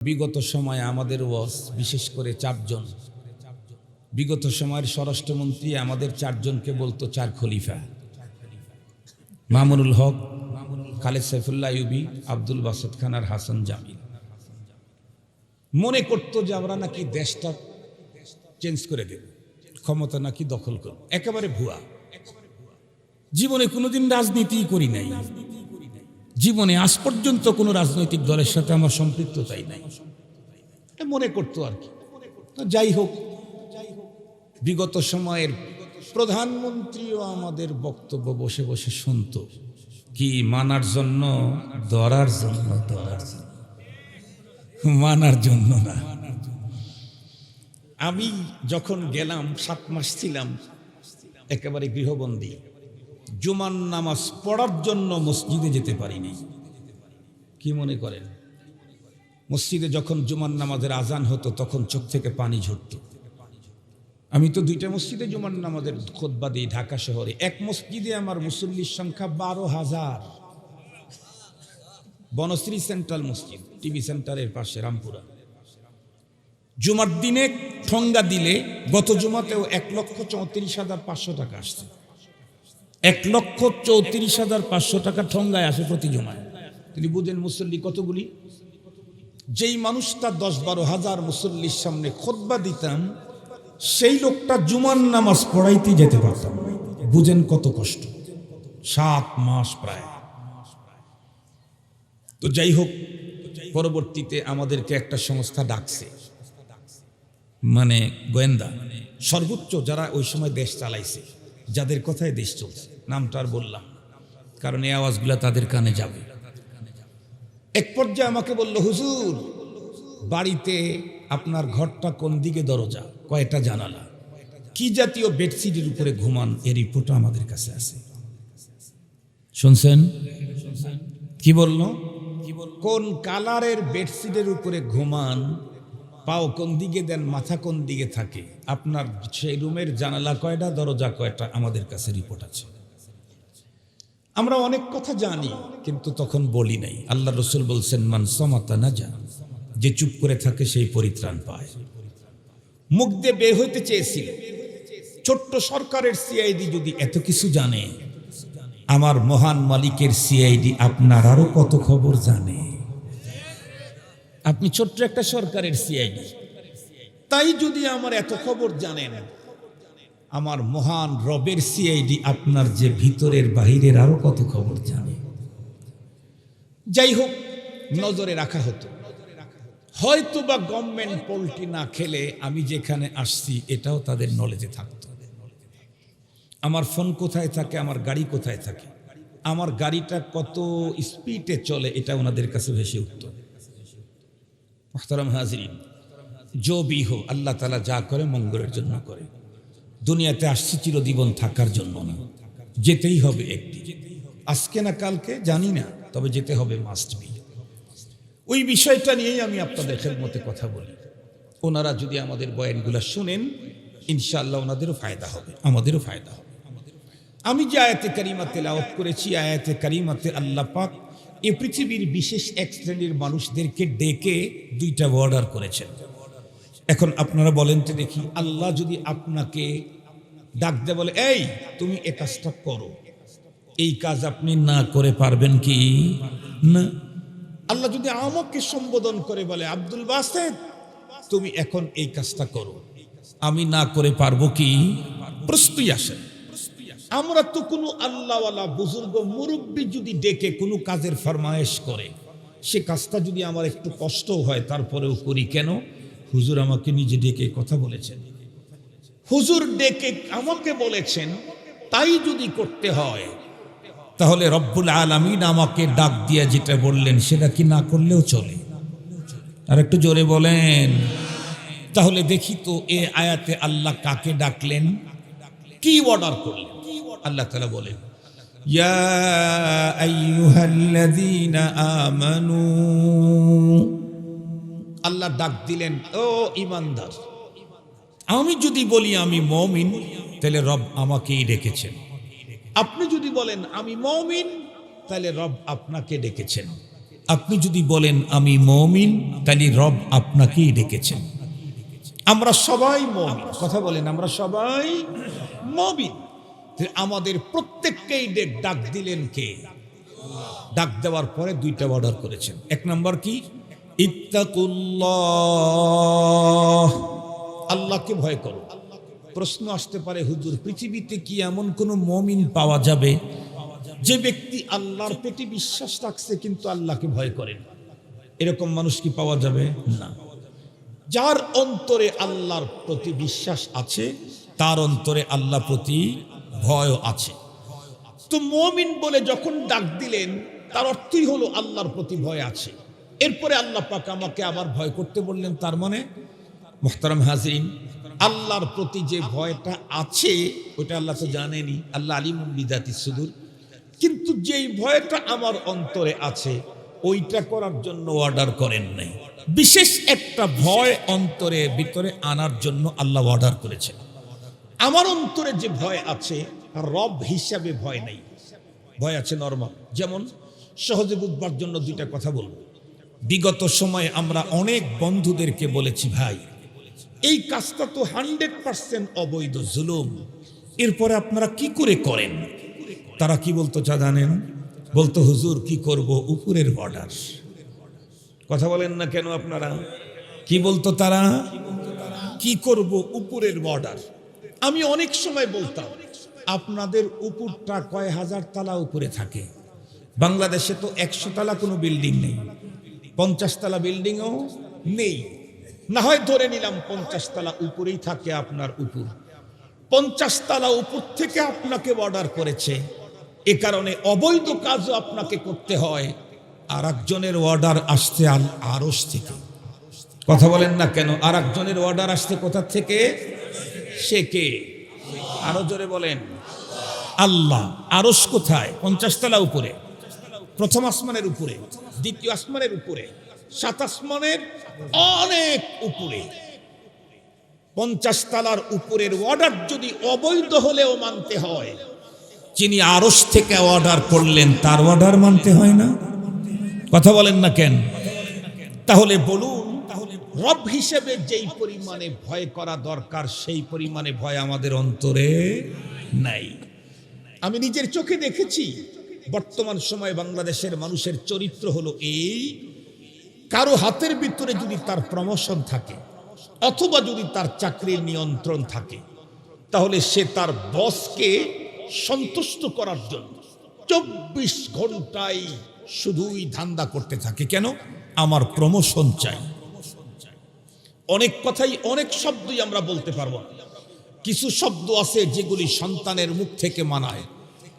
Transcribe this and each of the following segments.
বিগত সময়ে আমাদের ওয়াস বিশেষ করে চারজন। বিগত সময়ের স্বরাষ্ট্রমন্ত্রী আমাদের চারজনকে বলতো চার খলিফা। মামুনুল হক, খালেদ সাইফুল্লাহ ইউবি আব্দুল বাসদ খান আর হাসান জামিল। মনে করতো যে আমরা নাকি দেশটা চেঞ্জ করে দেব, ক্ষমতা নাকি দখল করব। একেবারে ভুয়া। জীবনে কোনোদিন রাজনীতি করি নাই। জীবনে আজ পর্যন্ত কোনো রাজনৈতিক দলের সাথে আমার সম্পৃক্ততাই নাই। মনে করতো আর কি। যাই হোক, বিগত সময়ের প্রধানমন্ত্রীও আমাদের বক্তব্য বসে বসে শুনত, কি মানার জন্য দরার জন্য দরার জন্য। মানার জন্য না। আমি যখন গেলাম, সাত মাস ছিলাম, একেবারে গৃহবন্দী। জুমান নামাজ পড়ার জন্য মসজিদে যেতে পারিনি। কি মনে করেন? মসজিদে যখন জুমান নামাজের আজান হতো, তখন চোখ থেকে পানি ঝরত। আমি তো দুইটা মসজিদে জুমান নামাজের খোদবা দিই ঢাকা শহরে। এক মসজিদে আমার মুসল্লির সংখ্যা বারো হাজার। বনশ্রী সেন্ট্রাল মসজিদ, টিভি সেন্টারের পাশে, রামপুরা। জুমার দিনে ঠঙ্গা দিলে গত জুমাতেও এক লক্ষ চৌত্রিশ হাজার পাঁচশো টাকা আসছে। এক লক্ষ চৌত্রিশ হাজার পাঁচশো টাকা ঠঙ্গায় আসে প্রতি জমায়। তিনি বুঝেন মুসল্লি কতগুলি? যেই মানুষটা দশ বারো হাজার মুসল্লির সামনে খোদবা দিতাম, সেই লোকটা জুমার নামাজ পড়াইতে যেতে পারতাম। বুঝেন কত কষ্ট। সাত মাস প্রায়। তো যাই হোক, পরবর্তীতে আমাদেরকে একটা সংস্থা ডাকছে। মানে গোয়েন্দা। সর্বোচ্চ যারা ওই সময় দেশ চালাইছে। যাদের কথায় দেশ চলছে। নামটা আর বললাম কারণ এই আওয়াজগুলো তাদের কানে যাবে। এক পর্যায়ে আমাকে বলল, হুজুর, বাড়িতে আপনার ঘরটা কোন দিকে দরজা? কয়টা জানালা। কি জাতীয় বেডশিটের উপরে ঘুমান? এর রিপোর্টও আমাদের কাছে আছে। শুনছেন? কি বলল? কোন কালারের বেডশিটের উপরে ঘুমান পাও কোন দিকে দেন, মাথা কোন দিকে থাকে? আপনার সেই রুমের জানালা কয়টা, দরজা কয়টা? আমাদের কাছে রিপোর্ট আছে। আমরা অনেক কথা জানি, কিন্তু তখন বলি নাই। আল্লাহ রসুল বলছেন, মান সমাতা না যা যে চুপ করে থাকে সেই পরিত্রাণ পায়। মুখ দিয়ে বের হইতে চেয়েছিল। ছোট্ট সরকারের সিআইডি যদি এত কিছু জানে, আমার মহান মালিকের সিআইডি আপনার আরও কত খবর জানে? আপনি ছোট্ট একটা সরকারের সিআইডি তাই যদি আমার এত খবর জানেন, আমার মহান রবের সিআইডি আপনার যে ভিতরের বাহিরের আরও কত খবর জানে। যাই হোক নজরে রাখা হতো। হয়তো বা গভর্নমেন্ট পোল্ট্রি না খেলে আমি যেখানে আসছি, এটাও তাদের নলেজে থাকতো। আমার ফোন কোথায় থাকে, আমার গাড়ি কোথায় থাকে? আমার গাড়িটা কত স্পিডে চলে, এটা ওনাদের কাছে ভেসে উঠত। মোহতারাম হাজরিন জো বি হো, আল্লাহ তালা যা করে মঙ্গলের জন্য করে। দুনিয়াতে আসছি চিরজীবন থাকার জন্য না। যেতেই হবে একটি। আজকে না কালকে জানি না, তবে যেতে হবে মাস্ট বি ওই বিষয়টা নিয়েই আমি আপনাদের খেদমতে কথা বলি। ওনারা যদি আমাদের বয়ানগুলো শুনেন, ইনশাআল্লাহ ওনাদেরও ফায়দা হবে। আমাদেরও ফায়দা হবে। আমি যে আয়াতে কারিমাতে লাওত করেছি, আয়াতে কারিমাতে আল্লাহ পাক এ পৃথিবীর বিশেষ এক শ্রেণির মানুষদেরকে ডেকে দুইটা অর্ডার করেছেন। এখন আপনারা বলেন তো দেখি, আল্লাহ যদি আপনাকে ডাক দে বলে, এই, তুমি এ কাজটা করো। এই কাজ আপনি না করে পারবেন কি? না। আল্লাহ যদি আমাকে সম্বোধন করে বলে, আব্দুল বাসেদ, তুমি এখন এই কাজটা করো। আমি না করে পারব কি? প্রস্তুই আসে আমরা তো কোনো আল্লাহওয়ালা বুজুর্গ, মুরব্বী যদি ডেকে কোনো কাজের ফরমায়েশ করে, সে কাজটা যদি আমার একটু কষ্ট হয়, তারপরেও করি কেন? হুজুর আমাকে নিজে ডেকে কথা বলেছেন। হুজুর ডেকে আমাকে বলেছেন, তাই যদি করতে হয়, তাহলে রব্বুল আলমিন আমাকে ডাক দিয়ে যেটা বললেন, সেটা কি না করলেও চলে? আর একটু জোরে বলেন। তাহলে দেখি তো, এ আয়াতে আল্লাহ কাকে ডাকলেন? কি অর্ডার করলেন? আল্লাহ তালা বলেন আমানু। আল্লাহ ডাক দিলেন, ও ইমানদার আমি যদি বলি আমি মমিন, তাহলে রব আমাকেই ডেকেছেন। আপনি যদি বলেন আমি মমিন, তাহলে রব আপনাকে ডেকেছেন। আপনি যদি বলেন আমি মমিন, তাহলে রব আপনাকেই ডেকেছেন। আমরা সবাই মমিন, কথা বলেন, আমরা সবাই মমিন। আমাদের প্রত্যেককেই ডেক দিলেন কে? ডাক দেওয়ার পরে দুইটা অর্ডার করেছেন। এক নম্বর কি? আল্লাহকে ভয় করো। প্রশ্ন আসতে পারে, হুজুর, পৃথিবীতে কি এমন কোনো মমিন পাওয়া যাবে? যে ব্যক্তি আল্লাহর পেটে বিশ্বাস রাখছে, কিন্তু আল্লাহকে ভয় করেন এরকম মানুষ কি পাওয়া যাবে? না। যার অন্তরে আল্লাহর প্রতি বিশ্বাস আছে, তার অন্তরে আল্লাহ প্রতি ভয় আছে। তো মমিন বলে যখন ডাক দিলেন, তার অর্থই হলো আল্লাহর প্রতি ভয় আছে। এরপরে আল্লাহ পাক আমাকে আবার ভয় করতে বললেন, তার মানে মোহতারাম হাজরিন, আল্লাহর প্রতি যে ভয়টা আছে ওটা আল্লাহ তো জানেনি আল্লাহ আলিম বিদাতি সুদূর। কিন্তু যেই ভয়টা আমার অন্তরে আছে, ওইটা করার জন্য অর্ডার করেন নাই। বিশেষ একটা ভয় অন্তরে, ভিতরে আনার জন্য আল্লাহ অর্ডার করেছেন। আমার অন্তরে যে ভয় আছে, রব হিসাবে ভয় নেই। ভয় আছে নর্মাল যেমন, সহজে বুঝবার জন্য দুইটা কথা বলব। বিগত সময়ে আমরা অনেক বন্ধুদেরকে বলেছি, ভাই, এই কাজটা তো হান্ড্রেড পার্সেন্ট অবৈধ জুলুম। এরপরে আপনারা কি করে করেন? তারা কি বলতো চা জানেন? বলতো, হুজুর, কি করব? উপরের বর্ডার কথা বলেন না কেন আপনারা? কি বলতো তারা? কি করব? উপরের বর্ডার আমি অনেক সময় বলতাম, আপনাদের উপরটা কয় হাজার তালা উপরে থাকে। বাংলাদেশে তো একশো তালা কোনো বিল্ডিং নেই। পঞ্চাশ তালা বিল্ডিংও নেই। না হয় ধরে নিলাম পঞ্চাশ তালা উপরেই থাকে আপনার উপর। পঞ্চাশ তালা উপর থেকে আপনাকে অর্ডার করেছে। এ কারণে অবৈধ কাজও আপনাকে করতে হয়। আর একজনের অর্ডার আসতে আরস থেকে। কথা বলেন না কেন? আর একজনের অর্ডার আসতে কোথা থেকে? সে কে? আরও জোরে বলেন। আল্লাহ। আরস কোথায়? পঞ্চাশ তলা উপরে। প্রথম আসমানের উপরে। দ্বিতীয় আসমানের উপরে। সাত আসমানের অনেক উপরে। পঞ্চাশ তালার উপরের অর্ডার যদি অবৈধ হলেও মানতে হয়, যিনি আরস থেকে অর্ডার করলেন, তার অর্ডার মানতে হয় না? কথা বলেন না কেন? তাহলে বলুন রব হিসেবে যেই পরিমাণে ভয় করা দরকার, সেই পরিমাণে ভয় আমাদের অন্তরে নাই। আমি নিজের চোখে দেখেছি, বর্তমান সময়ে বাংলাদেশের মানুষের চরিত্র হলো এই, কারও হাতের ভিতরে যদি তার প্রমোশন থাকে, অথবা যদি তার চাকরির নিয়ন্ত্রণ থাকে, তাহলে সে তার বসকে সন্তুষ্ট করার জন্য চব্বিশ ঘন্টায় শুধুই ধান্দা করতে থাকে। কেন? আমার প্রমোশন চাই। অনেক কথাই অনেক শব্দই আমরা বলতে পারব কিছু শব্দ আছে যেগুলি সন্তানের মুখ থেকে মানায়।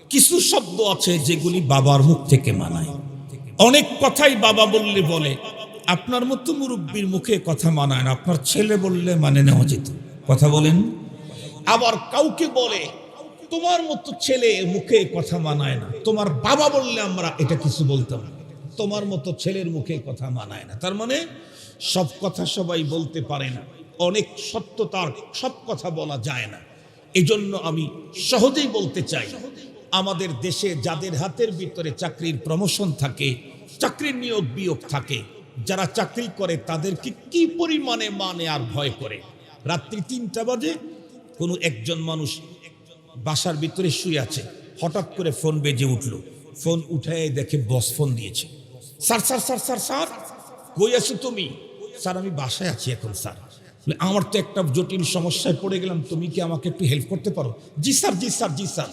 কিছু শব্দ আছে যেগুলি বাবার মুখ থেকে মানায়। অনেক কথাই বাবা বললে বলে। আপনার মতো মুরব্বীর মুখে কথা মানায় না। আপনার ছেলে বললে মানে নেওয়া যেত। কথা বলেন। আবার কাউকে বলে, তোমার মতো ছেলে মুখে কথা মানায় না। তোমার বাবা বললে আমরা এটা কিছু বলতাম। তোমার মতো ছেলের মুখে কথা মানায় না। তার মানে সব কথা সবাই বলতে পারে না। অনেক সত্যতার সব কথা বলা যায় না। এজন্য আমি সহজেই বলতে চাই, আমাদের দেশে যাদের হাতের ভিতরে চাকরির প্রমোশন থাকে, চাকরির নিয়োগ বিয়োগ থাকে, যারা চাকরি করে তাদেরকে কি পরিমাণে মানে আর ভয় করে? রাত্রি তিনটা বাজে, কোনো একজন মানুষ বাসার ভিতরে শুয়ে আছে, হঠাৎ করে ফোন বেজে উঠল। ফোন উঠায় দেখে বস ফোন দিয়েছে। Sir sir sir sir sir, কই আছো তুমি? স্যার, আমি বাসায় আছি এখন, স্যার। আমার তো একটা জটিল সমস্যায় পড়ে গেলাম, তুমি কি আমাকে একটু হেল্প করতে পারো? জি, স্যার জি স্যার জি, স্যার।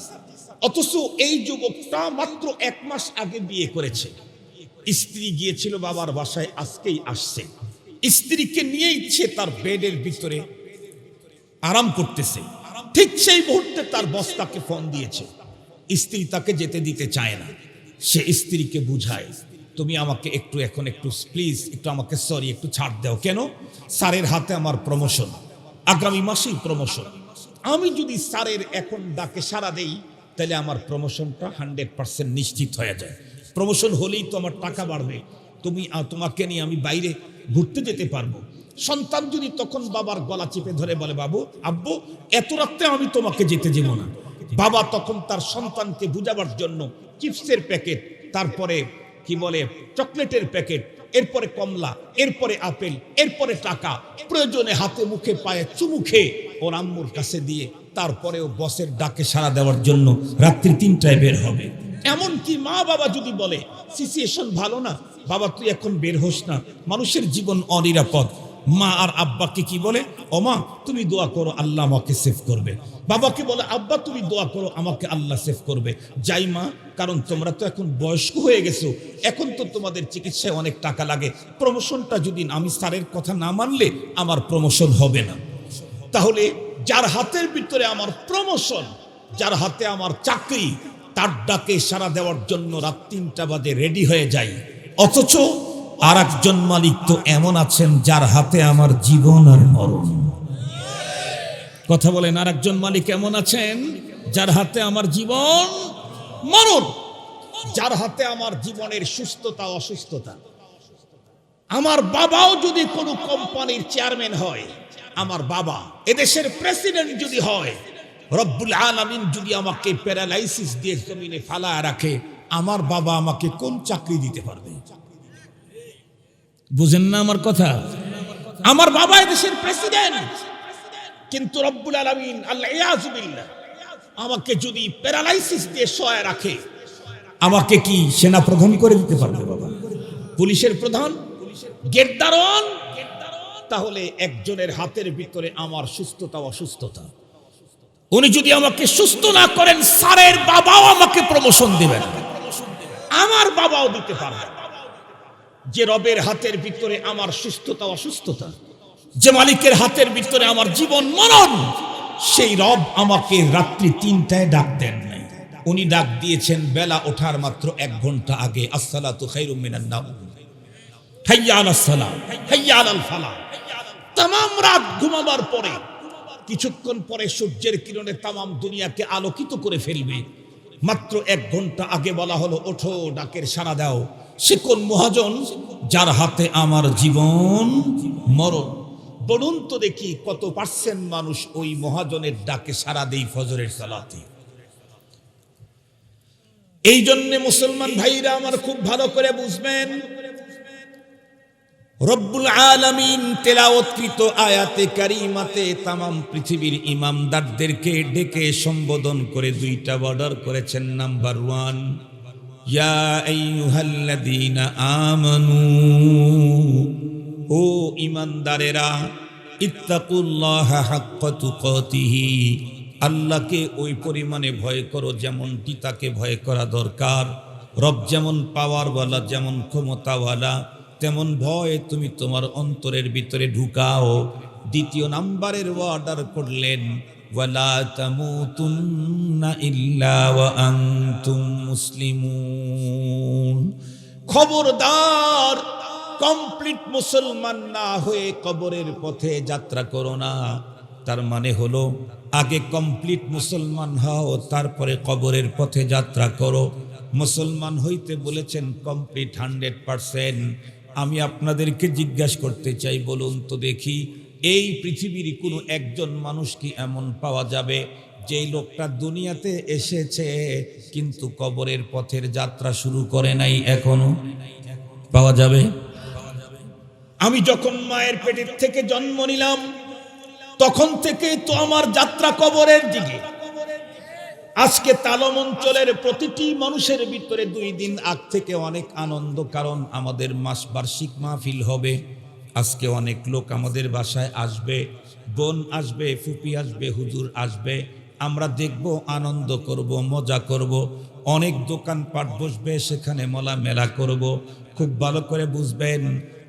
অথচ এই যুবকটা মাত্র এক মাস আগে বিয়ে করেছে। স্ত্রী গিয়েছিল বাবার বাসায়, আজকেই আসছে। স্ত্রীকে নিয়ে ইচ্ছে তার বেডের ভিতরে আরাম করতেছে। ঠিক সেই মুহূর্তে তার বস তাকে ফোন দিয়েছে। স্ত্রী তাকে যেতে দিতে চায় না। সে স্ত্রীকে বুঝায় তুমি আমাকে একটু এখন একটু প্লিজ একটু আমাকে সরি একটু ছাড় দাও। কেন? স্যারের হাতে আমার প্রমোশন আগামী মাসেই প্রমোশন আমি যদি স্যারের এখন ডাকে সারা দেই, তাহলে আমার প্রমোশনটা হান্ড্রেড পার্সেন্ট নিশ্চিত হয়ে যায়। প্রমোশন হলেই তো আমার টাকা বাড়বে। তুমি তোমাকে নিয়ে আমি বাইরে ঘুরতে যেতে পারব। সন্তান যদি তখন বাবার গলা চেপে ধরে বলে, বাবু, আব্বু, এত রাত্রে আমি তোমাকে যেতে দেবো না। বাবা তখন তার সন্তানকে বুঝাবার জন্য চিপসের প্যাকেট, তারপরে কি বলে? চকলেটের প্যাকেট, এরপরে কমলা, এরপরে আপেল, এরপরে টাকা, প্রয়োজনে হাতে মুখে, পায়ে চুমুখে ওর আম্মুর কাছে দিয়ে তারপরেও বসের ডাকে সাড়া দেওয়ার জন্য রাত্রি তিনটায় বের হবে। এমন কি মা বাবা যদি বলে, সিচুয়েশন ভালো না, বাবা তুই এখন বের হোস না। মানুষের জীবন অনিরাপদ। মা আর আব্বাকে কি বলে? ওমা, তুমি দোয়া করো, আল্লাহ আমাকে সেভ করবে। বাবাকে বলে, আব্বা, তুমি দোয়া করো, আমাকে আল্লাহ সেভ করবে। যাই মা, কারণ তোমরা তো এখন বয়স্ক হয়ে গেছো। এখন তো তোমাদের চিকিৎসায় অনেক টাকা লাগে। প্রমোশনটা যদি আমি স্যারের কথা না মানলে আমার প্রমোশন হবে না। তাহলে যার হাতের ভিতরে আমার প্রমোশন যার হাতে আমার চাকরি, তার ডাকে সারা দেওয়ার জন্য রাত তিনটা বাজে রেডি হয়ে যাই অথচ আর একজন মালিক তো এমন আছেন যার হাতে আমার জীবন আর মরণ। কথা বলেন আর একজন মালিক এমন আছেন যার হাতে আমার জীবন মরণ, যার হাতে আমার জীবনের সুস্থতা, অসুস্থতা। আমার বাবাও যদি কোনো কোম্পানির চেয়ারম্যান হয়, আমার বাবা এদেশের প্রেসিডেন্ট যদি হয়, রব্বুল আলামিন যদি আমাকে প্যারালাইসিস দিয়ে জমিনে ফালা রাখে, আমার বাবা আমাকে কোন চাকরি দিতে পারবে? বুঝেন না আমার কথা? আমার বাবা এদেশের প্রেসিডেন্ট কিন্তু রব্বুল আলামিন আল্লাহ আমাকে যদি প্যারালাইসিস দিয়ে সহায় রাখে, আমাকে কি সেনা প্রধান করে দিতে পারবে বাবা? পুলিশের প্রধান গেটদারন তাহলে একজনের হাতের ভিতরে আমার সুস্থতা, অসুস্থতা। উনি যদি আমাকে সুস্থ না করেন, স্যারের বাবাও আমাকে প্রমোশন দিবেন। আমার বাবাও দিতে পারবে যে রবের হাতের ভিতরে আমার সুস্থতা, অসুস্থতা, যে মালিকের হাতের ভিতরে আমার জীবন মরণ, সেই রব আমাকে রাত্রি তিনটায় ডাক দেন নাই। উনি ডাক দিয়েছেন বেলা ওঠার মাত্র এক ঘণ্টা আগে আলাস সালাম, হাইয়া আলাল তামাম রাত ঘুমাবার পরে, কিছুক্ষণ পরে সূর্যের কিরণে তামাম দুনিয়াকে আলোকিত করে ফেলবে। মাত্র এক ঘণ্টা আগে বলা হলো, ওঠো, ডাকের সাড়া দাও। সে কোন মহাজন যার হাতে আমার জীবন মরণ? বলুন তো দেখি কত পার্সেন্ট মানুষ ওই মহাজনের ডাকে সারা দেই ফজরের সালাতে? এই জন্যে মুসলমান ভাইরা আমার খুব ভালো করে বুঝবেন। রব্বুল আলামিন তেলাওয়াতকৃত আয়াতে কারিমাতে তামাম পৃথিবীর ইমামদারদেরকে ডেকে সম্বোধন করে দুইটা বর্ডার করেছেন নাম্বার ওয়ান। ইয়া আইয়ুহাল্লাযীনা আমানু ও ইমানদারেরা, ইত্তাকুল্লাহ হাক্কা তুকাতিহি, আল্লাহকে ওই পরিমাণে ভয় করো যেমনটি তাকে ভয় করা দরকার। রব যেমন পাওয়ারওয়ালা যেমন ক্ষমতাওয়ালা, তেমন ভয় তুমি তোমার অন্তরের ভিতরে ঢুকাও। দ্বিতীয় নাম্বারের অর্ডার করলেন তামুতুন্না ইল্লা ওয়া আনতুম মুসলিমুন খবরদার কমপ্লিট মুসলমান না হয়ে কবরের পথে যাত্রা করো না। তার মানে হলো, আগে কমপ্লিট মুসলমান হও, তারপরে কবরের পথে যাত্রা করো। মুসলমান হইতে বলেছেন কমপ্লিট হান্ড্রেড পারসেন্ট আমি আপনাদেরকে জিজ্ঞাসা করতে চাই, বলুন তো দেখি এই পৃথিবীর কোনো একজন মানুষ কি এমন পাওয়া যাবে যেই লোকটা দুনিয়াতে এসেছে, কিন্তু কবরের পথের যাত্রা শুরু করে নাই এখনও? পাওয়া যাবে? আমি যখন মায়ের পেটের থেকে জন্ম নিলাম, তখন থেকে তো আমার যাত্রা কবরের দিকে। আজকে তালম অঞ্চলের প্রতিটি মানুষের ভিতরে দুই দিন আগ থেকে অনেক আনন্দ, কারণ আমাদের মাস বার্ষিক মাহফিল হবে। আজকে অনেক লোক আমাদের বাসায় আসবে, বোন আসবে, ফুপি আসবে, হুজুর আসবে। আমরা দেখব, আনন্দ করব, মজা করব। অনেক দোকানপাট বসবে, সেখানে মলা মেলা করব। খুব ভালো করে বুঝবেন,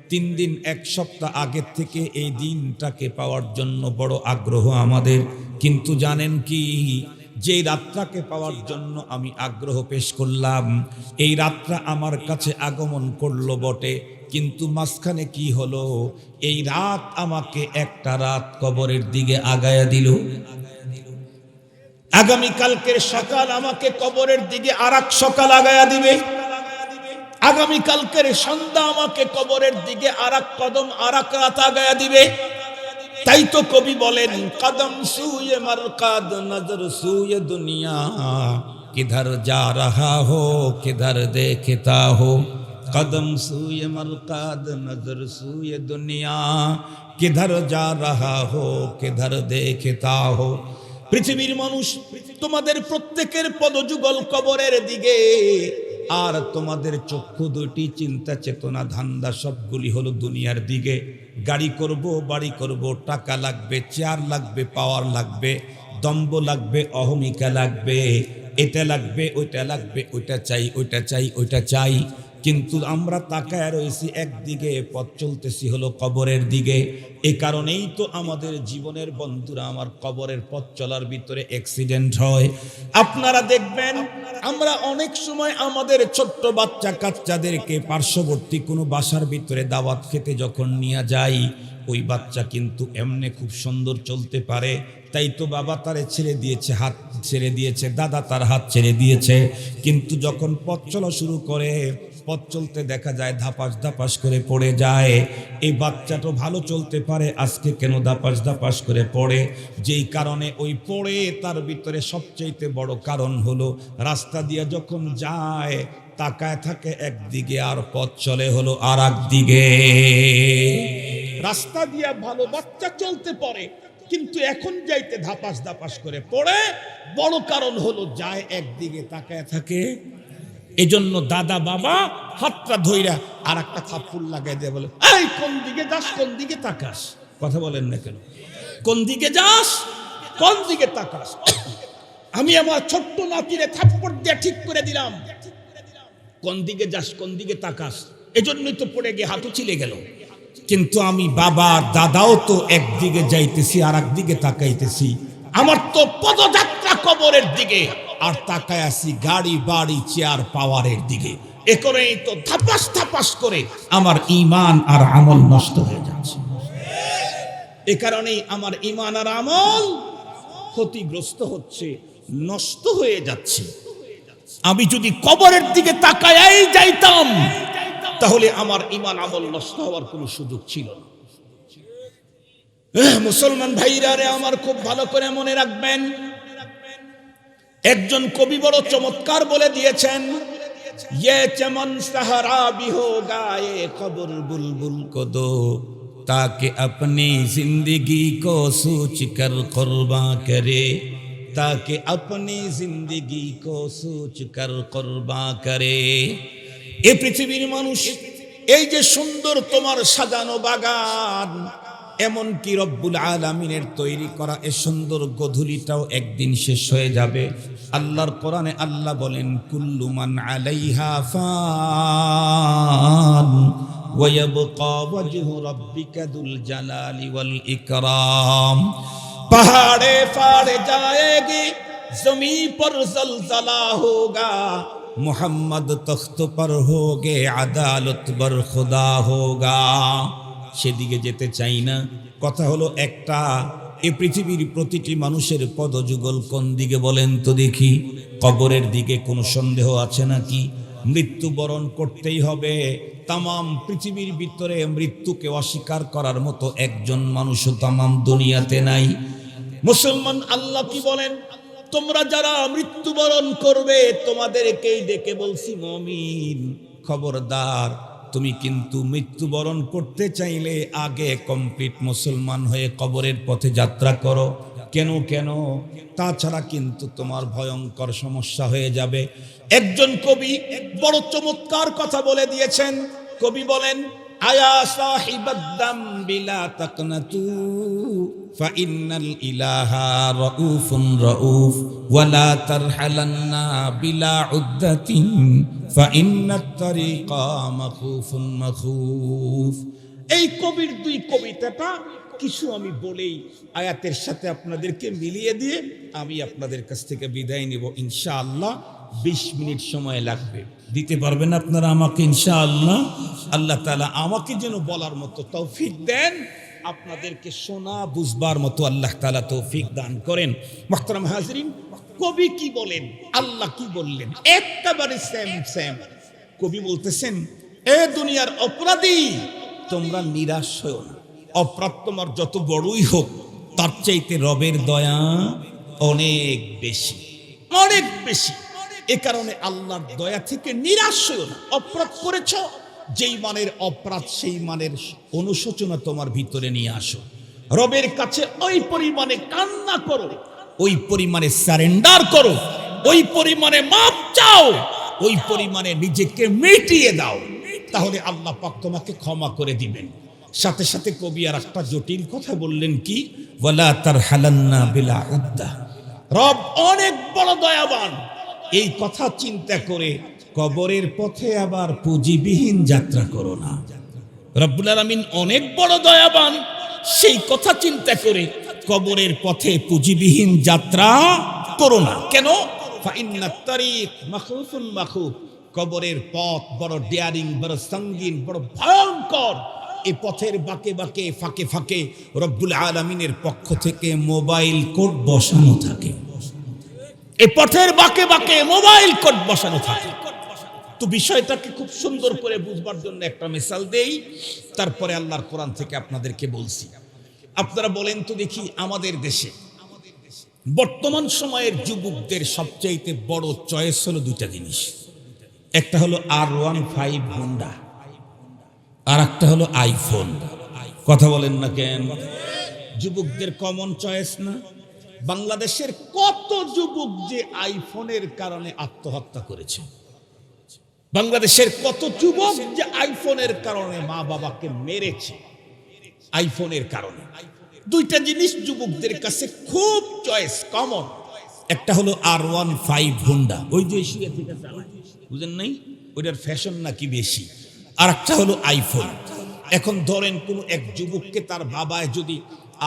তিন দিন, এক সপ্তাহ আগের থেকে এই দিনটাকে পাওয়ার জন্য বড় আগ্রহ আমাদের। কিন্তু জানেন কি যে রাতটাকে পাওয়ার জন্য আমি আগ্রহ পেশ করলাম, এই রাতটা আমার কাছে আগমন করল বটে। কিন্তু মাঝখানে কি হলো? এই রাত আমাকে একটা রাত কবরের দিকে আগায়া দিল। আগামী কালকের সকাল আমাকে কবরের দিকে আর সকাল আগায়া দিবে। আগামী কালকের সন্ধ্যা আমাকে কবরের দিকে আর এক কদম আর এক রাত আগায়া দিবে। তাই তো কবি বলেন, কদম সুয়ে মরকাদ নজর সুয়ে দুনিয়া। কিধর যা রাহা হো, কিধর দেখতা হো। قدم سوئے ملکاد نظر سوئے دنیا کدھر جا رہا ہو کدھر دیکھتا ہو পৃথিবীর মানুষ, তোমাদের প্রত্যেকের পদযুগল কবরের দিকে। আর তোমাদের চক্ষু দুটি চিন্তা চেতনা ধান্দা সবগুলি হলো দুনিয়ার দিকে। গাড়ি করব, বাড়ি করব, টাকা লাগবে, চেয়ার লাগবে, পাওয়ার লাগবে দম্ব লাগবে, অহমিকা লাগবে। এটা লাগবে, ওইটা লাগবে, ওইটা চাই ওইটা চাই ওইটা চাই। কিন্তু আমরা তাকায় রয়েছি একদিকে, পথ চলতেছি হলো কবরের দিকে। এ কারণেই তো আমাদের জীবনের বন্ধুরা আমার কবরের পথ চলার ভিতরে অ্যাক্সিডেন্ট হয়। আপনারা দেখবেন, আমরা অনেক সময় আমাদের ছোট্ট বাচ্চা কাচ্চাদেরকে পার্শ্ববর্তী কোনো বাসার ভিতরে দাওয়াত খেতে যখন নিয়ে যাই, ওই বাচ্চা কিন্তু এমনি খুব সুন্দর চলতে পারে। তাই তো বাবা তারে ছেড়ে দিয়েছে, হাত ছেড়ে দিয়েছে, দাদা তার হাত ছেড়ে দিয়েছে। কিন্তু যখন পথ চলা শুরু করে পথ চলতে দেখা যায়, ধাপাস ধাপাস করে পড়ে যায়। এই বাচ্চাটা ভালো চলতে পারে, আজকে কেন ধাপাস ধাপাস করে পড়ে? যেই কারণে ওই পড়ে, তার ভিতরে সবচেয়ে বড় কারণ হলো, রাস্তা দিয়ে যখন যায়, তাকায় থাকে একদিকে আর পথ চলে হলো আর দিকে রাস্তা দিয়া ভালো বাচ্চা চলতে পারে, কিন্তু এখন যাইতে ধাপাস ধাপাস করে পড়ে। বড় কারণ হলো, যায় একদিকে, তাকায় থাকে এজন্য দাদা বাবা হাতটা ধইরা আর একটা থাপ্পুর লাগাই দিয়ে বলে, এই, কোন দিকে যাস, কোন দিকে তাকাস? কথা বলেন না কেন? কোন দিকে যাস, কোন দিকে তাকাস? আমি আমার ছোট্ট নাতিরে থাপ্পড় দিয়ে ঠিক করে দিলাম। কোন দিকে যাস, কোন দিকে তাকাস? এজন্যই তো পড়ে গিয়ে হাঁটু ছিলে গেল। কিন্তু আমি বাবা দাদাও তো একদিকে যাইতেছি আর একদিকে তাকাইতেছি। আমার তো পদযাত্রা কবরের দিকে। আর তাকায় আছি গাড়ি, বাড়ি, চেয়ার, পাওয়ারের দিকে। এ করেই তো থাপাস থাপাস করে আমার ইমান আর আমল নষ্ট হয়ে যাচ্ছে। এ কারণেই আমার ইমান আর আমল ক্ষতিগ্রস্ত হচ্ছে, নষ্ট হয়ে যাচ্ছে। আমি যদি কবরের দিকে তাকায়াই যাইতাম, তাহলে আমার ইমান আমল নষ্ট হওয়ার কোনো সুযোগ ছিল না। মুসলমান ভাইরা রে, আমার খুব ভালো করে মনে রাখবেন। একজন কবি বড় চমৎকার বলে দিয়েছেন ये चमन सहारा भी होगा ये खबर बुलबुल को दो ताकि अपनी जिंदगी को सोच कर कुर्बा करे ताकि अपनी जिंदगी को सोच कर कुर्बा करे এ পৃথিবীর মানুষ এই যে সুন্দর তোমার সাজানো বাগান এমনকি রব্বুল আলমিনের তৈরি করা এ সুন্দর গধুলিটাও একদিন শেষ হয়ে যাবে। আল্লাহর কোরআনে আল্লাহ বলেন কুল্লুমান আলাইহা ফান পাহাড়ে ফাড়ে যায়গে জমি পর জলজলা হোগা, মোহাম্মদ তখ্ত পর হোগে, আদালত বর খুদা হোগা। সেদিকে যেতে চাই না। কথা হলো একটা। এ পৃথিবীর প্রতিটি মানুষের পদযুগল কোন দিকে বলেন তো দেখি। কবরের দিকে কোনো সন্দেহ আছে নাকি? মৃত্যুবরণ করতেই হবে। তামাম পৃথিবীর ভিতরে মৃত্যুকে অস্বীকার করার মতো একজন মানুষও তামাম দুনিয়াতে নাই। মুসলমান আল্লাহ কি বলেন? তোমরা যারা মৃত্যুবরণ করবে, তোমাদেরকেই ডেকে বলছি মমিন, খবরদার। তুমি কিন্তু মৃত্যুবরণ করতে চাইলে আগে কমপ্লিট মুসলমান হয়ে কবরের পথে যাত্রা করো। কেন কেন? তাছাড়া কিন্তু তোমার ভয়ঙ্কর সমস্যা হয়ে যাবে। একজন কবি বড় চমৎকার কথা বলে দিয়েছেন। কবি বলেন, আয়া সাহিবাদ্দাম বিলা তাকনাতু। ফাইন্নাল ইলাহা রাউফুন রাউফ ওয়ালা তারহালান্না বিলা উদ্দাতিন ফাইন্নাত তারিকা মাখুফুন মাখুফ এই কবির দুই কবিতাটা কিছু আমি বলেই আয়াতের সাথে আপনাদেরকে মিলিয়ে দিয়ে আমি আপনাদের কাছ থেকে বিদায় নিব। ইনশাআল্লাহ বিশ মিনিট সময় লাগবে। দিতে পারবেন আপনারা আমাকে? ইনশাআল্লাহ। আল্লাহ তাআলা আমাকে যেন বলার মতো তৌফিক দেন। আপনাদেরকে শোনা, বুঝবার মতো আল্লাহ তাআলা তৌফিক দান করেন। মোহতারাম হাজরিন, কবি কি বলেন? আল্লাহ কি বললেন? একেবারে সেম সেম কবি বলতেছেন, এ দুনিয়ার অপরাধী, তোমরা নিরাশ হও না। অপরাধ তোমার যত বড়ই হোক, তার চাইতে রবের দয়া অনেক বেশি। অনেক বেশি। এ কারণে আল্লাহর দয়া থেকে নিরাশ হও না। অপরাধ করেছ যেই মানের অপরাধ, সেই মানের অনুশোচনা তোমার ভিতরে নিয়ে আসো। রবের কাছে ওই পরিমাণে কান্না করো, ওই পরিমাণে সারেন্ডার করো, ওই পরিমাণে মাপ চাও, ওই পরিমাণে নিজেকে মিটিয়ে দাও। তাহলে আল্লাহ পাক তোমাকে ক্ষমা করে দিবেন। সাথে সাথে কবি আর একটা জটিল কথা বললেন কি, ওয়ালা তার হালান্না বিলা উদ্দা। রব অনেক বড় দয়াবান। এই কথা চিন্তা করে কবরের পথে আবার পুঁজিবিহীন যাত্রা করো না। রব্বুল আলামিন অনেক বড় দয়াবান, সেই কথা চিন্তা করে কবরের পথে পুঁজিবিহীন যাত্রা করো না। কেন? কবরের পথ বড় ডেয়ারিং, বড় সঙ্গীন, বড় ভয়ঙ্কর। এই পথের বাঁকে বাঁকে, ফাঁকে ফাঁকে রব্বুল আলমিনের পক্ষ থেকে মোবাইল কোড বসানো থাকে। এই পথের বাঁকে বাঁকে মোবাইল কোড বসানো থাকে। তো বিষয়টাকে খুব সুন্দর করে বুঝবার জন্য একটা মিসাল দেই। তারপরে আল্লাহর কোরআন থেকে আপনাদেরকে বলছি। আপনারা বলেন তো দেখি আমাদের দেশে বর্তমান সময়ের যুবকদের সবচাইতে বড় চয়েস হলো দুইটা জিনিস। একটা হলো আর ওয়ান ফাইভ হোন্ডা আর একটা হলো আইফোন। কথা বলেন না কেন? যুবকদের কমন চয়েস না? বাংলাদেশের কত যুবক যে আইফোনের কারণে আত্মহত্যা করেছে? বাংলাদেশের কত যুবক যে আইফোনের কারণে মা বাবাকে মেরেছে? আইফোনের কারণে। দুইটা জিনিস যুবকদের কাছে খুব চয়েস কমন একটা হলো আর ওয়ান ফাইভ হোন্ডা ওই যে বুঝেন নাই? ওইটার ফ্যাশন নাকি বেশি। আর একটা হলো আইফোন এখন ধরেন কোনো এক যুবককে তার বাবায় যদি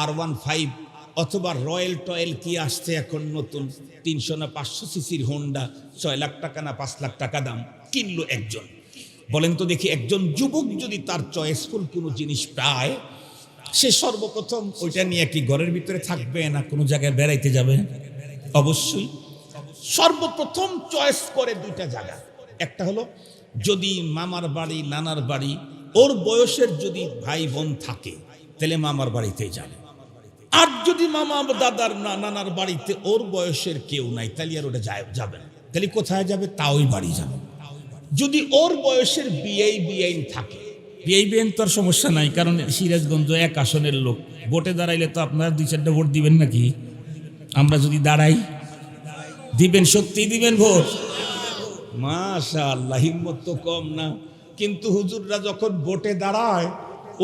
আর ওয়ান ফাইভ অথবা রয়্যাল টয়েল কি আসছে এখন নতুন? তিনশো না পাঁচশো সিসির হোন্ডা ছয় লাখ টাকা না পাঁচ লাখ টাকা দাম? কিনলো একজন। বলেন তো দেখি, একজন যুবক যদি তার চয়েসফুল কোনো জিনিস পায়, সে সর্বপ্রথম ওইটা নিয়ে কি ঘরের ভিতরে থাকবে না কোনো জায়গায় বেড়াইতে যাবে? অবশ্যই। সর্বপ্রথম চয়েস করে দুইটা জায়গা। একটা হলো, যদি মামার বাড়ি, নানার বাড়ি, ওর বয়সের যদি ভাই বোন থাকে, তাহলে মামার বাড়িতেই যাবে। আর যদি মামা দাদার না, নানার বাড়িতে ওর বয়সের কেউ নাই, তাহলে আর ওটা যাবে না। তাহলে কোথায় যাবে? তা ওই বাড়ি যাবে। যদি ওর বয়সের বিআই বিআইন থাকে। বিআই বিআইন তো আর সমস্যা নাই কারণ সিরাজগঞ্জ এক আসনের লোক। ভোটে দাঁড়াইলে তো আপনারা দুই চারটা ভোট দিবেন নাকি? আমরা যদি দাঁড়াই দিবেন সত্যি দিবেন ভোট? মাশা আল্লাহ হিম্মত তো কম না। কিন্তু হুজুররা যখন ভোটে দাঁড়ায়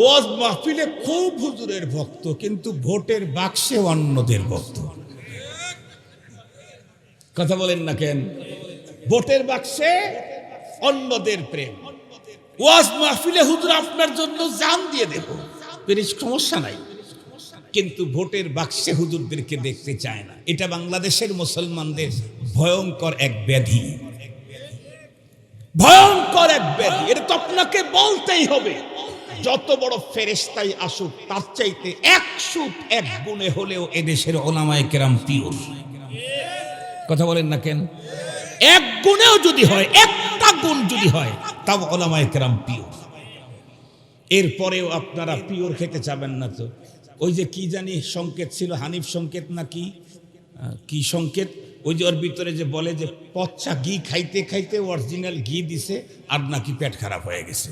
ওয়াজ মাহফিলে খুব হুজুরের ভক্ত কিন্তু ভোটের বাক্সে অন্যদের ভক্ত। কথা বলেন না কেন? ভোটের বাক্সে অন্যদের প্রেম। ওয়াজ মাহফিলে হুজুর আপনার জন্য জান দিয়ে দেব। সমস্যা নাই। কিন্তু ভোটের বাক্সে হুজুরদেরকে দেখতে চায় না। এটা বাংলাদেশের মুসলমানদের ভয়ঙ্কর এক ব্যাধি। ভয়ঙ্কর এক ব্যাধি। এটা তো আপনাকে বলতেই হবে। যত বড় ফেরেস্তাই আসুক, তার চাইতে এক সুত এক গুণে হলেও এদেশের ওলামায় কেরাম পিওর। কথা বলেন না কেন? এক গুণেও যদি হয়, একটা গুণ যদি হয়, তাও ওলামায় কেরাম পিওর এরপরেও আপনারা পিওর খেতে চাবেন না তো। ওই যে কি জানি সংকেত ছিল, হানিফ সংকেত না কি? কি সংকেত? ওই যে ওর ভিতরে যে বলে যে পচ্ছা ঘি খাইতে খাইতে অরিজিনাল ঘি দিছে, আর নাকি পেট খারাপ হয়ে গেছে।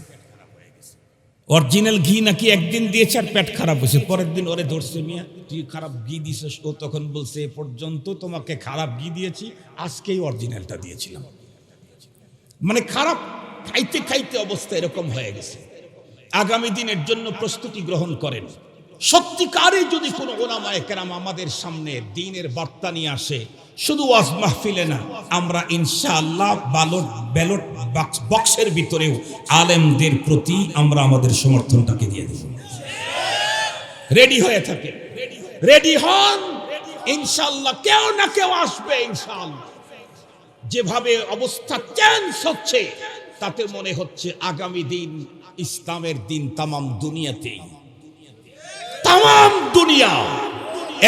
অরিজিনাল ঘি নাকি একদিন দিয়েছে আর পেট খারাপ হয়েছে। পরের দিন ওরে ধরছে মিয়া, তুই খারাপ ঘি দিছিস? ও তখন বলছে, এ পর্যন্ত তোমাকে খারাপ ঘি দিয়েছি, আজকেই অরিজিনালটা দিয়েছিলাম। মানে খারাপ খাইতে খাইতে অবস্থা এরকম হয়ে গেছে। আগামী দিনের জন্য প্রস্তুতি গ্রহণ করেন। সত্যিকারে যদি কোনো ওলামায় কেরাম আমাদের সামনে দিনের বার্তা নিয়ে আসে, শুধু ওয়াজ মাহফিলে না, আমরা ইনশাআল্লাহ বালট ব্যালট বক্সের ভিতরেও আলেমদের প্রতি আমরা আমাদের সমর্থনটাকে দিয়ে দেব। রেডি হয়ে থাকে রেডি হন। ইনশাআল্লাহ কেউ না কেউ আসবে ইনশাআল্লাহ। যেভাবে অবস্থা চেঞ্জ হচ্ছে, তাতে মনে হচ্ছে আগামী দিন ইসলামের দিন তামাম দুনিয়াতেই। তামাম দুনিয়া।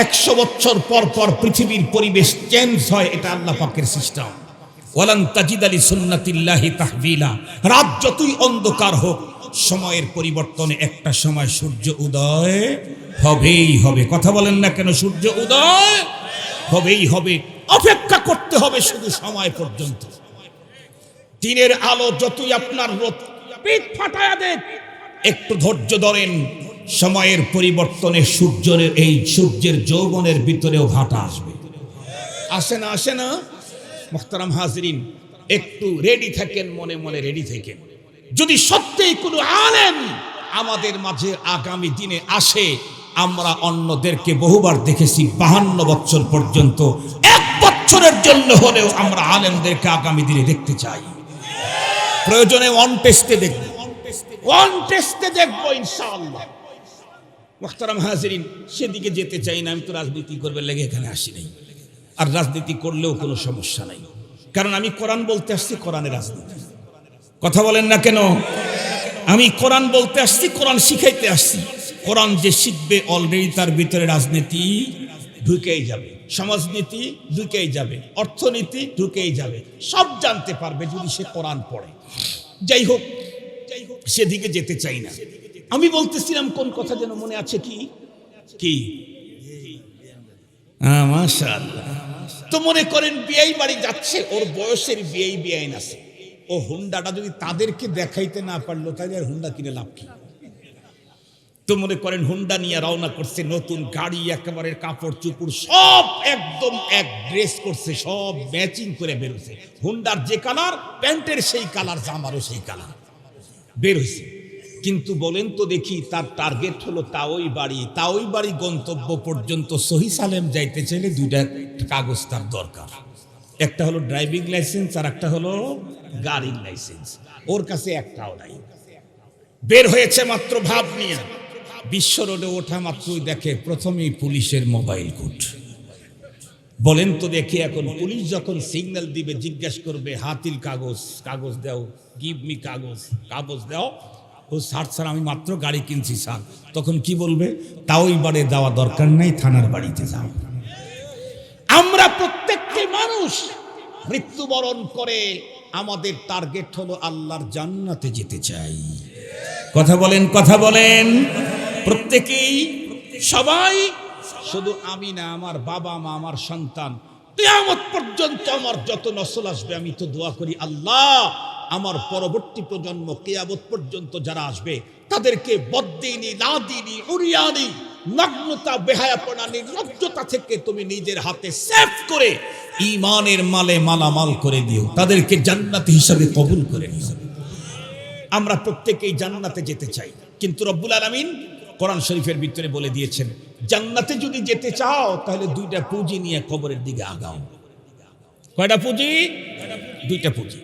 একশো বছর পর পর পৃথিবীর পরিবেশ চেঞ্জ হয়, এটা আল্লাহ পাকের সিস্টেম ওয়ালান তাজিদ আলী সুন্নাতিল্লাহি তাহবিলা। রাত যতই অন্ধকার হোক, সময়ের পরিবর্তনে একটা সময় সূর্য উদয় হবেই হবে। কথা বলেন না কেন, সূর্য উদয় হবেই হবে। অপেক্ষা করতে হবে শুধু সময় পর্যন্ত। দিনের আলো যতই আপনার রোদ, পিঠ ফাটায়া দে একটু ধৈর্য ধরেন। সময়ের পরিবর্তনে সূর্যের এই সূর্যের যৌবনের ভিতরেও ভাটা আসবে। আসে না আসে না? মোখতারাম হাজরিন, একটু রেডি থাকেন, মনে মনে রেডি থাকেন। যদি সত্যিই কোনো আলেম আমাদের মাঝে আগামী দিনে আসে, আমরা অন্যদেরকে বহুবার দেখেছি, বাহান্ন বছর পর্যন্ত, এক বছরের জন্য হলেও আমরা আলেমদেরকে আগামী দিনে দেখতে চাই। প্রয়োজনে ওয়ান টেস্টে দেখব। ওয়ান টেস্টে দেখব ইনশাআল্লাহ। মোখতারাম হাজরিন, সেদিকে যেতে চাই না, আমি তো রাজনীতি করবে লেগে এখানে আসি নাই। আর রাজনীতি করলেও কোনো সমস্যা নাই। কারণ আমি কোরআন বলতে আসছি, কোরআনের রাজনীতি। কথা বলেন না কেন? আমি কোরআন বলতে আসছি, কোরআন শিখাইতে আসছি। কোরআন যে শিখবে অলরেডি তার ভিতরে রাজনীতি ঢুকেই যাবে। সমাজনীতি ঢুকেই যাবে। অর্থনীতি ঢুকেই যাবে। সব জানতে পারবে যদি সে কোরআন পড়ে। যাই হোক যাই হোক, সেদিকে যেতে চাই না। আমি বলতেছিলাম কোন কথা যেন মনে আছে কি? কি? তো মনে করেন বিয়াই বাড়ি যাচ্ছে ওর বয়সের বিয়াই বিয়াইন আছে। ও হুন্ডাটা যদি তাদেরকে দেখাইতে না পারল তাহলে আর হুন্ডা কিনে লাভ কি? তো মনে করেন হুন্ডা নিয়ে রওনা করছে নতুন গাড়ি একেবারে কাপড় চুপুর সব একদম এক ড্রেস করছে সব ম্যাচিং করে বেরোছে হুন্ডার যে কালার প্যান্টের সেই কালার জামারও সেই কালার। বের হয়েছে। কিন্তু বলেন তো দেখি তার টার্গেট হলো তাওই বাড়ি। তাওই বাড়ি গন্তব্য পর্যন্ত সহি সালেম যাইতে চাইলে দুইটা কাগজ তার দরকার। একটা হলো ড্রাইভিং লাইসেন্স আর একটা হলো গাড়ির লাইসেন্স ওর কাছে একটাও নাই। বের হয়েছে মাত্র ভাব নিয়ে। বিশ্ব রোডে ওঠা মাত্রই দেখে প্রথমেই পুলিশের মোবাইল কোড বলেন তো দেখি এখন পুলিশ যখন সিগন্যাল দিবে, জিজ্ঞেস করবে, হাতিল কাগজ কাগজ দাও গিভ মি কাগজ কাগজ দাও। ও স্যার স্যার, আমি মাত্র গাড়ি কিনছি, স্যার। তখন কি বলবে? তাও বাড়ি দেওয়া দরকার নাই, থানার বাড়িতে যাও। আমরা প্রত্যেকটি মানুষ মৃত্যুবরণ করে আমাদের টার্গেট হলো আল্লাহর জান্নাতে যেতে চাই। কথা বলেন কথা বলেন। প্রত্যেকেই, সবাই শুধু আমি না, আমার বাবা মা, আমার সন্তান, কেয়ামত পর্যন্ত আমার যত নসল আসবে, আমি তো দোয়া করি আল্লাহ আমার পরবর্তী প্রজন্ম কেয়ামত পর্যন্ত যারা আসবে, তাদেরকে বদ্দিনী, লাদিনী, উরিয়ানি, নগ্নতা বেহায়াপনা নির্লজ্জতা থেকে তুমি নিজের হাতে সেভ করে ইমানের মালে মালামাল করে দিও। তাদেরকে জান্নাতি হিসাবে কবুল করে নিও। আমরা প্রত্যেকেই জান্নাতে যেতে চাই। কিন্তু রব্বুল আলমিন কোরআন শরীফের ভিতরে বলে দিয়েছেন, জান্নাতে যদি যেতে চাও, তাহলে দুইটা পুঁজি নিয়ে কবরের দিকে আগাও। কয়টা পুঁজি? দুইটা পুঁজি।